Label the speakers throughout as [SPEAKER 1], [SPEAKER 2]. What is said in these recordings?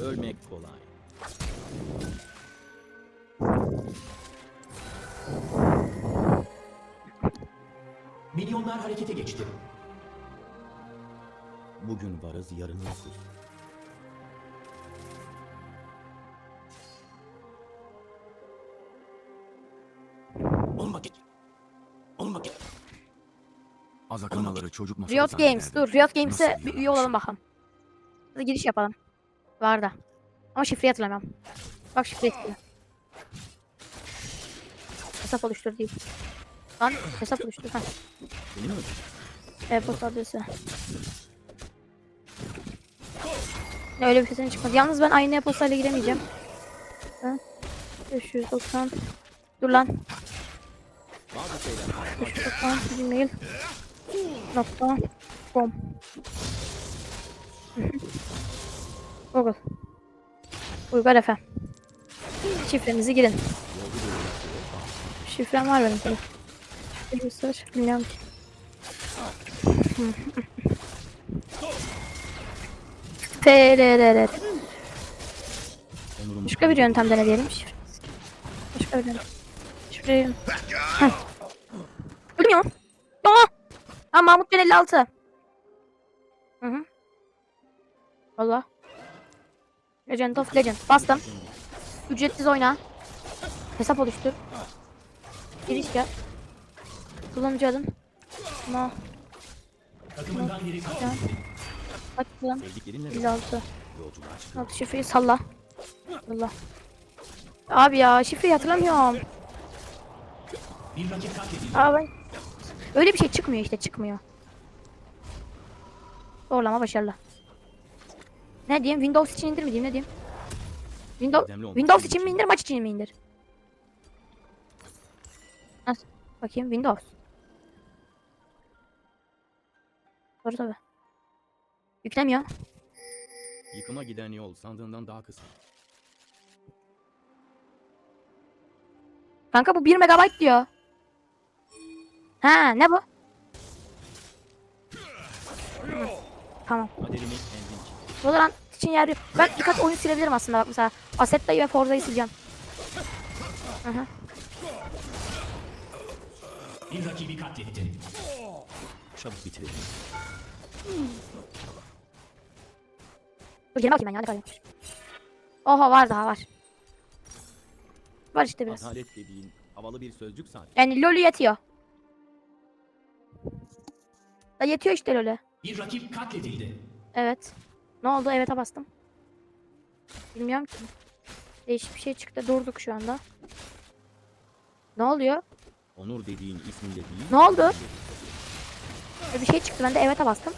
[SPEAKER 1] Ölmek kolay.
[SPEAKER 2] Milyonlar harekete geçti.
[SPEAKER 1] Bugün varız yarın yokuz.
[SPEAKER 2] Olmak için. Olmak için.
[SPEAKER 1] Az akılmaları çocuk masalı
[SPEAKER 3] Riot Games. Dur Riot Games'e
[SPEAKER 1] Nasıl
[SPEAKER 3] bir üye olalım bakalım. Hadi giriş yapalım. Var da. Ama şifreyi hatırlamam. Bak şifreyi hatırlıyorum. Hesap oluştur değil. Lan hesap oluştur. Heh.
[SPEAKER 1] Beni mi?
[SPEAKER 3] E-posta adresi. Ne öyle bir sesin çıkmadı. Yalnız ben aynı e-postayla giremeyeceğim. Ha? 590. Dur lan.
[SPEAKER 1] Bazı şeyler
[SPEAKER 3] 590 gmail. Nokta com. Google. Uygar Efe. Şifrenizi girin. Şifrem var benim tabii. Research bilmiyorum ki.
[SPEAKER 1] Onurum
[SPEAKER 3] Başka bir yöntem deneyelim. Başka bir yöntem. Heh. Öldüm ya. Aa! Ha Mahmut 56. Hı hı. Valla. Legend of Legend. Bastım. Ücretsiz oyna. Hesap oluştur. Giriş yap. Kullanıcı adın. Ma.
[SPEAKER 2] Takımından biri katledildi.
[SPEAKER 3] Açtım.
[SPEAKER 1] sevdiklerinle
[SPEAKER 3] 56.
[SPEAKER 1] yolculuğa çıkıyor.
[SPEAKER 3] Altı şifreyi salla. Allah. Abi ya şifreyi hatırlamıyorum. Ben... Öyle bir şey çıkmıyor işte çıkmıyor. Zorlama başarılı. Ne diyeyim? Windows için indir mi diyeyim? Ne diyeyim? Windows,
[SPEAKER 1] Önemli olan
[SPEAKER 3] Windows için mi indir, maç için mi indir? Nasıl? Bakayım Windows. Doğru tabi. Yüklemiyor.
[SPEAKER 1] Yıkıma giden yol sandığından daha kısa.
[SPEAKER 3] Kanka bu 1 megabayt diyor. Ha ne bu? Tamam.
[SPEAKER 1] Kaderimi için.
[SPEAKER 3] Valorant için yer yok. Ben birkaç oyun silebilirim aslında bak mesela. Assetto'yu ve Forza'yı sileceğim. Hı hı.
[SPEAKER 2] Bir rakibi katletti.
[SPEAKER 1] Çabuk bitirelim.
[SPEAKER 3] Dur girme bakayım ben ya ne kadar yokmuş. Oha var daha var. Var işte biraz.
[SPEAKER 1] Adalet dediğin havalı bir sözcük sadece.
[SPEAKER 3] Yani LoL'ü yetiyor. Da yetiyor işte LoL'e.
[SPEAKER 2] Bir rakip katledildi.
[SPEAKER 3] Evet. Ne oldu? Evet'e bastım. Bilmiyorum ki. Değişik bir şey çıktı. Durduk şu anda. Ne oluyor?
[SPEAKER 1] Onur dediğin isminde değil.
[SPEAKER 3] Ne oldu? Bir şey çıktı. Ben de evet'e bastım.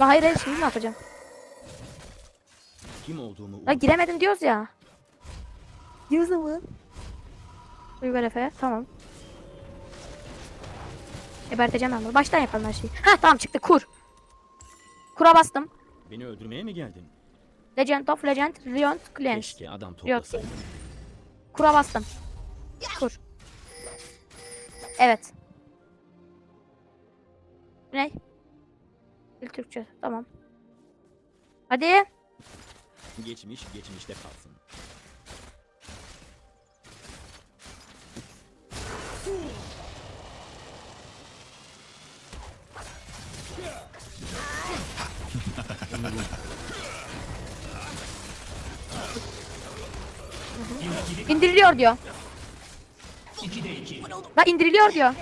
[SPEAKER 3] La hayır hayır şimdi ne yapacağım?
[SPEAKER 1] Kim olduğumu
[SPEAKER 3] La giremedim diyoruz ya. Diyoruz mı? Uygar Efe tamam. Geberteceğim ben bunu. Baştan yapalım her şeyi. Heh tamam çıktı kur. Kura bastım.
[SPEAKER 1] Beni öldürmeye mi geldin?
[SPEAKER 3] Legend of Legend Riot Clans.
[SPEAKER 1] Keşke adam
[SPEAKER 3] Yok.
[SPEAKER 1] toplasaydın.
[SPEAKER 3] Kura bastım. Kur. Evet. Ne? Dil Türkçe. Tamam. Hadi.
[SPEAKER 1] Geçmiş geçmişte kalsın.
[SPEAKER 3] İndiriliyor diyor.
[SPEAKER 2] 2'de 2.
[SPEAKER 3] La indiriliyor diyor.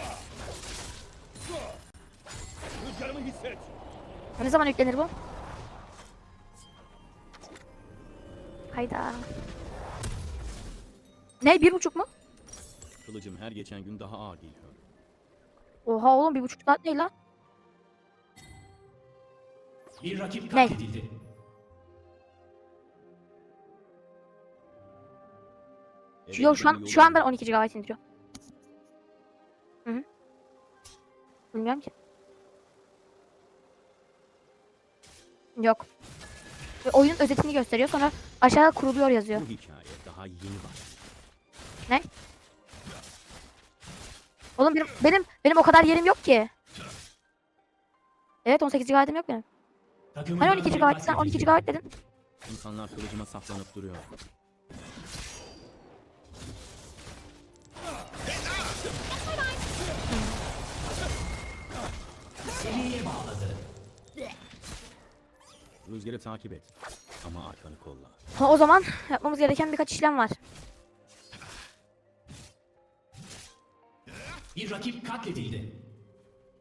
[SPEAKER 3] Ne zaman yüklenir bu? Hayda. Ne bir buçuk mu?
[SPEAKER 1] Kılıcım her geçen gün daha ağır geliyor.
[SPEAKER 3] Oha oğlum bir buçuk saat ne lan?
[SPEAKER 2] Bir rakip
[SPEAKER 3] Ne?
[SPEAKER 2] katledildi.
[SPEAKER 1] Eve
[SPEAKER 3] Yok şu an şu an ben 12 GB indiriyorum. Hı hı. Bilmiyorum ki. Yok. Ve oyunun özetini gösteriyor sonra aşağıda kuruluyor yazıyor.
[SPEAKER 1] Bu hikaye daha yeni var.
[SPEAKER 3] Ne? Oğlum benim benim benim o kadar yerim yok ki. Evet 18 GB'ım yok benim. Hani 12
[SPEAKER 2] rakibi
[SPEAKER 3] GB sen 12
[SPEAKER 2] katledildi.
[SPEAKER 3] GB dedin.
[SPEAKER 1] İnsanlar kılıcıma saplanıp duruyor.
[SPEAKER 2] Seriye bağladı.
[SPEAKER 1] Rüzgarı takip et. Ama arkanı kolla.
[SPEAKER 3] Ha, o zaman yapmamız gereken birkaç işlem var.
[SPEAKER 2] Bir rakip katledildi.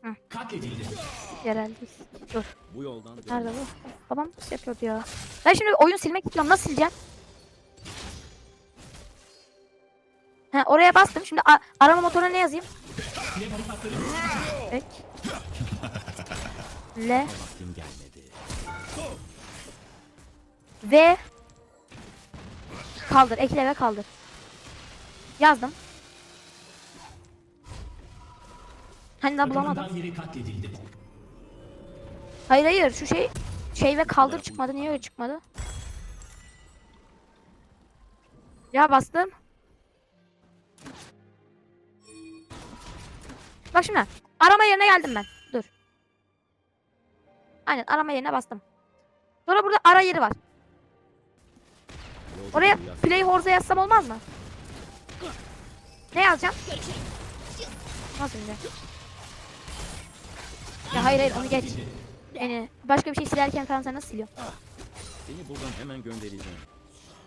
[SPEAKER 3] Hı.
[SPEAKER 2] Katledildi.
[SPEAKER 3] Yereldeyiz. Dur.
[SPEAKER 1] Bu yoldan
[SPEAKER 3] Nerede bu? Babam nasıl yapıyordu ya? Ben şimdi oyun silmek istiyorum. Nasıl sileceğim? He, oraya bastım. Şimdi arama motoruna ne yazayım? Ek. L ve kaldır. Ekle ve kaldır. Yazdım. Hani daha bulamadım. Hayır hayır şu şey şey ve kaldır çıkmadı. Niye öyle çıkmadı? Ya bastım. Bak şimdi. Arama yerine geldim ben. Dur. Aynen arama yerine bastım. Sonra burada ara yeri var. Oraya play horse yazsam olmaz mı? Ne yazacağım? Nasıl şimdi? Ya hayır hayır onu geç. Yani başka bir şey silerken falan sen nasıl siliyorsun?
[SPEAKER 1] Seni buradan hemen göndereceğim.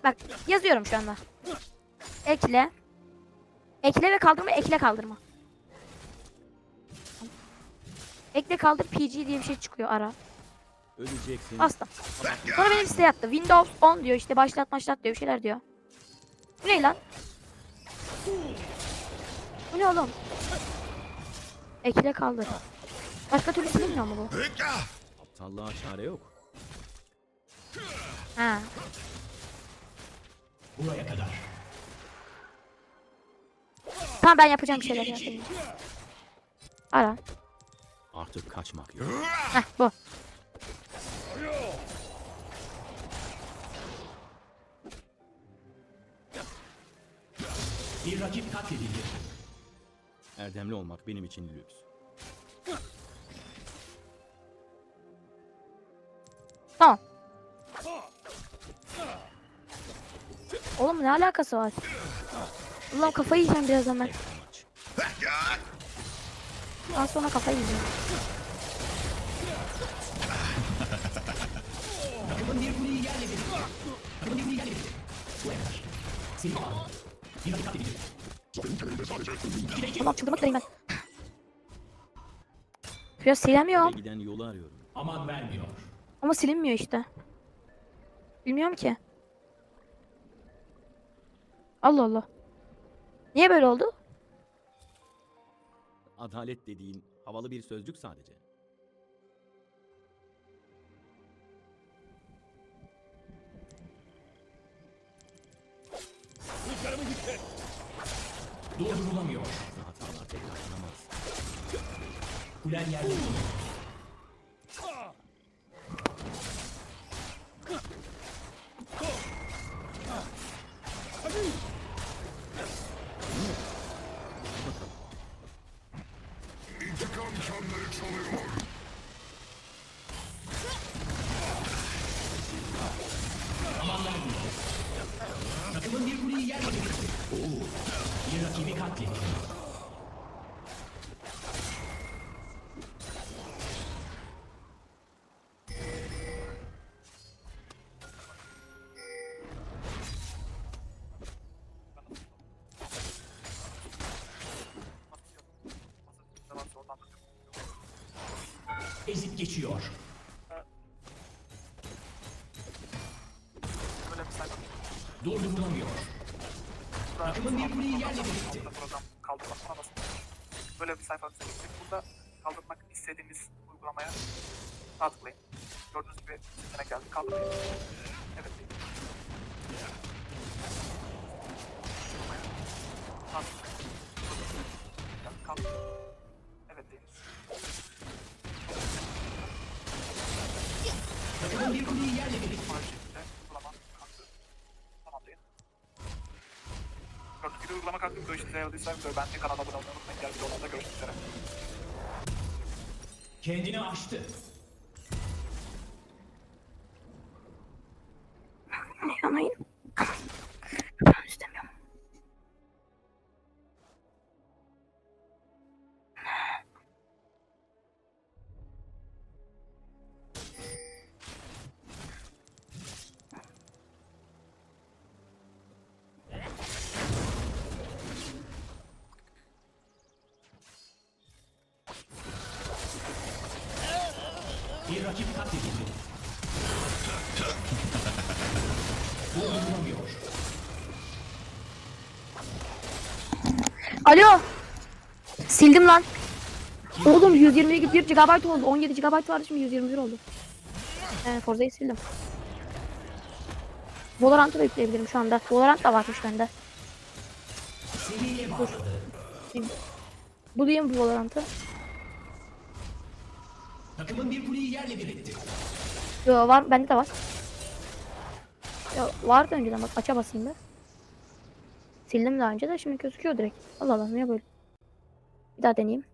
[SPEAKER 3] Bak yazıyorum şu anda. Ekle. Ekle ve kaldırma, ekle kaldırma. Ekle kaldır PG diye bir şey çıkıyor ara.
[SPEAKER 1] Öleceksin.
[SPEAKER 3] Bastım. Sonra benim siteye attı. Windows 10 diyor işte başlat başlat diyor bir şeyler diyor. Bu ne lan? Bu ne oğlum? Ekle kaldır. Başka türlü silinmiyor mu bu?
[SPEAKER 1] Aptallığa çare yok.
[SPEAKER 3] Ha.
[SPEAKER 2] Buraya kadar.
[SPEAKER 3] Tamam ben yapacağım bir şeyler yapayım. Ara.
[SPEAKER 1] Artık kaçmak yok.
[SPEAKER 3] Heh bu.
[SPEAKER 2] Bir rakip katledildi.
[SPEAKER 1] Erdemli olmak benim için lüks.
[SPEAKER 3] Tamam. Oğlum ne alakası var? Ulan kafayı yiyeceğim birazdan ben. Az sonra kafayı yiyeceğim. Tamam çıldırmak üzereyim ben. Biraz silemiyorum.
[SPEAKER 1] Giden yolu arıyorum.
[SPEAKER 2] Aman vermiyor.
[SPEAKER 3] Ama silinmiyor işte. Bilmiyorum ki. Allah Allah. Niye böyle oldu?
[SPEAKER 1] Adalet dediğin havalı bir sözcük sadece.
[SPEAKER 2] Durdurulamıyor.
[SPEAKER 1] Hatalar tekrarlanamaz.
[SPEAKER 2] Kulen yerle Oo. Bir rakibi katledildi. Ezip geçiyor. Durdurulamıyor. Takımın bir kuleyi yerle verildi.
[SPEAKER 4] program kaldırmasına basın. Böyle bir sayfa seçtik. Burada kaldırmak istediğimiz uygulamaya sağ tıklayın. Gördüğünüz gibi seçenek geldi. Kaldırmayın. Evet deyin. Sağ tıklayın. Kaldır. Evet deyin.
[SPEAKER 2] Takımın bir kuleyi yerle verildi.
[SPEAKER 4] Videoyu beğenmeyi, kanala abone olmayı unutmayın. Diğer videolarda görüşmek üzere.
[SPEAKER 2] Kendini aştı. Rakip katledildi. Durdurulamıyor.
[SPEAKER 3] Alo. Sildim lan. Oğlum 121 GB oldu. 17 GB vardı şimdi 121 oldu. He Forza'yı sildim. Valorant'ı da yükleyebilirim şu anda. Valorant da varmış bende. Bulayım bu Valorant'ı.
[SPEAKER 2] Takımın bir kuleyi yerle bir etti.
[SPEAKER 3] Yo var bende de var. Ya vardı önceden bak aça basayım da. Sildim daha önce de şimdi gözüküyor direkt. Allah Allah niye böyle? Bir daha deneyeyim.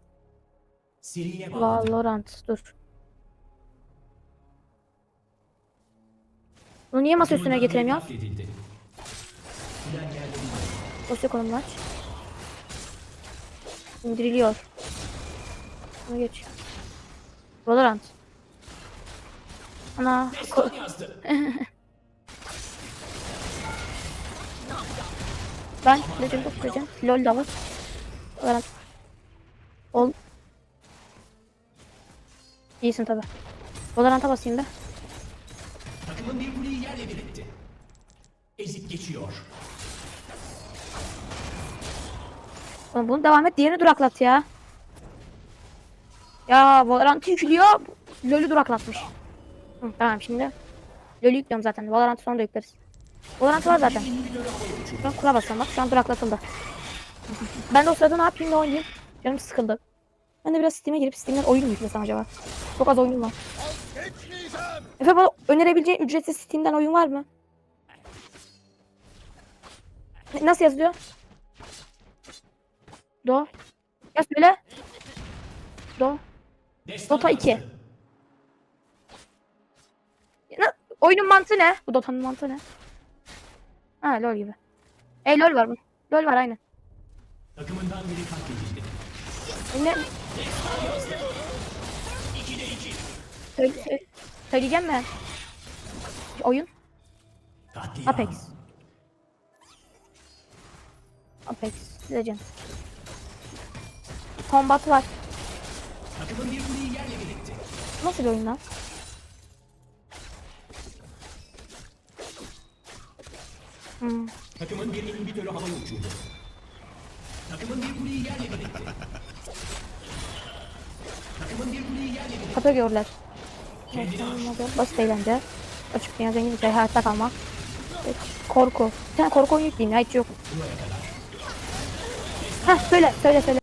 [SPEAKER 2] Seriye bağladı.
[SPEAKER 3] Valorant dur. Bunu niye masa üstüne
[SPEAKER 2] bir
[SPEAKER 3] Dosya konumunu aç. İndiriliyor. Bunu geç. Valorant. Ana. Ben Legend of Legend. LoL da var. Valorant. Ol. İyisin tabi. Valorant'a basayım be.
[SPEAKER 2] Takımın bir kuleyi yerle bir etti. Ezip geçiyor.
[SPEAKER 3] Oğlum bunu devam et. Diğerini duraklat ya. Ya Valorant'ı yüklüyor. LoL'ü duraklatmış. Hı, tamam şimdi. LoL'ü yüklüyorum zaten. Valorant'ı sonra da yükleriz. Valorant var zaten. Şu an kura basıyorum bak. Şu an duraklatıldı. ben de o sırada ne yapayım ne oynayayım. Canım sıkıldı. Ben de biraz Steam'e girip Steam'den oyun mu yüklesem acaba? Çok az oyunum var. Efe bana önerebileceğin ücretsiz Steam'den oyun var mı? Nasıl yazılıyor? Do. Ya söyle. Do. Dota 2.
[SPEAKER 2] yazdı.
[SPEAKER 3] Na- oyunun mantığı ne? Bu Dota'nın mantığı ne? Ha LoL gibi. E LoL var mı? LoL var aynen.
[SPEAKER 2] Takımından biri katledildi.
[SPEAKER 3] Ne? Söyle, söyle- söyleyeceğim mi? Oyun.
[SPEAKER 2] Katliam.
[SPEAKER 3] Apex. Apex. Legend. Combat var.
[SPEAKER 2] Takımın bir kuleyi yerle bir etti.
[SPEAKER 3] Nasıl bir oyun lan? Hmm.
[SPEAKER 2] Takımın bir inhibitörü havaya uçurdu. Takımın bir kuleyi yerle bir etti. Takımın bir kuleyi yerle bir etti.
[SPEAKER 3] Kapı görürler.
[SPEAKER 2] Aştı.
[SPEAKER 3] Basit eğlence. Açık dünya zengin hikaye hayatta kalmak. Evet, Korku. Bir tane korku oyunu yükleyeyim ya hiç yok. Heh söyle söyle söyle.